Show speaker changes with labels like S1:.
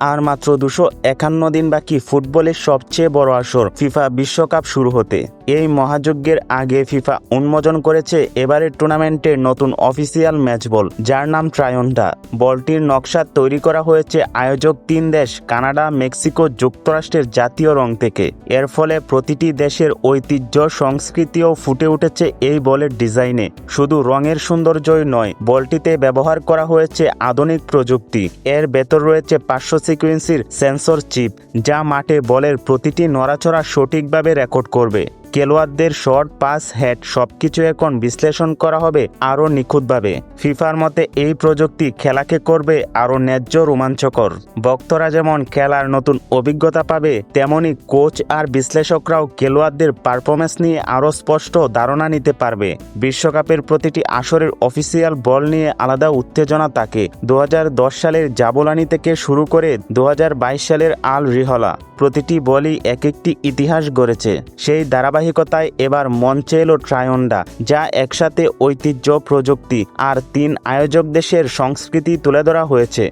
S1: আর মাত্র দুশো একান্ন দিন বাকি ফুটবলের সবচেয়ে বড় আসর ফিফা বিশ্বকাপ শুরু হতে। এই মহাযজ্ঞের আগে ফিফা উন্মোচন করেছে এবারের টুর্নামেন্টের নতুন অফিসিয়াল ম্যাচ বল, যার নাম ট্রায়ন্ডা বলটির নকশা তৈরি করা হয়েছে আয়োজক তিন দেশ, কানাডা, মেক্সিকো যুক্তরাষ্ট্রের জাতীয় রং থেকে। এর ফলে প্রতিটি দেশের ঐতিহ্য, সংস্কৃতিও ফুটে উঠেছে এই বলের ডিজাইনে। শুধু রঙের সৌন্দর্যই নয়, বলটিতে ব্যবহার করা হয়েছে আধুনিক প্রযুক্তি। এর ভেতর রয়েছে পাঁচশো সিকুয়েন্সির সেন্সর চিপ, যা মাঠে বলের প্রতিটি নড়াচড়া সঠিকভাবে রেকর্ড করবে। খেলোয়াড়দের শর্ট পাস, হেড সবকিছু এখন বিশ্লেষণ করা হবে আরও নিখুঁতভাবে। ফিফার মতে এই প্রযুক্তি খেলাকে করবে আরও ন্যায্য রোমাঞ্চকর। ভক্তরা যেমন খেলার নতুন অভিজ্ঞতা পাবে, তেমনি কোচ আর বিশ্লেষকরাও খেলোয়াড়দের পারফরমেন্স নিয়ে আরও স্পষ্ট ধারণা নিতে পারবে। বিশ্বকাপের প্রতিটি আসরের অফিসিয়াল বল নিয়ে আলাদা উত্তেজনা থাকে দু হাজার দশ সালের জাবোলানি থেকে শুরু করে দু হাজার বাইশ সালের আল রিহলা প্রতিটি বলই এক একটি ইতিহাস গড়েছে। সেই ধারাবাহিকতায় এবার মঞ্চে এলো ট্রায়ন্ডা, যা একসাথে ঐতিহ্য, প্রযুক্তি আর তিন আয়োজক দেশের সংস্কৃতি তুলে ধরা হয়েছে।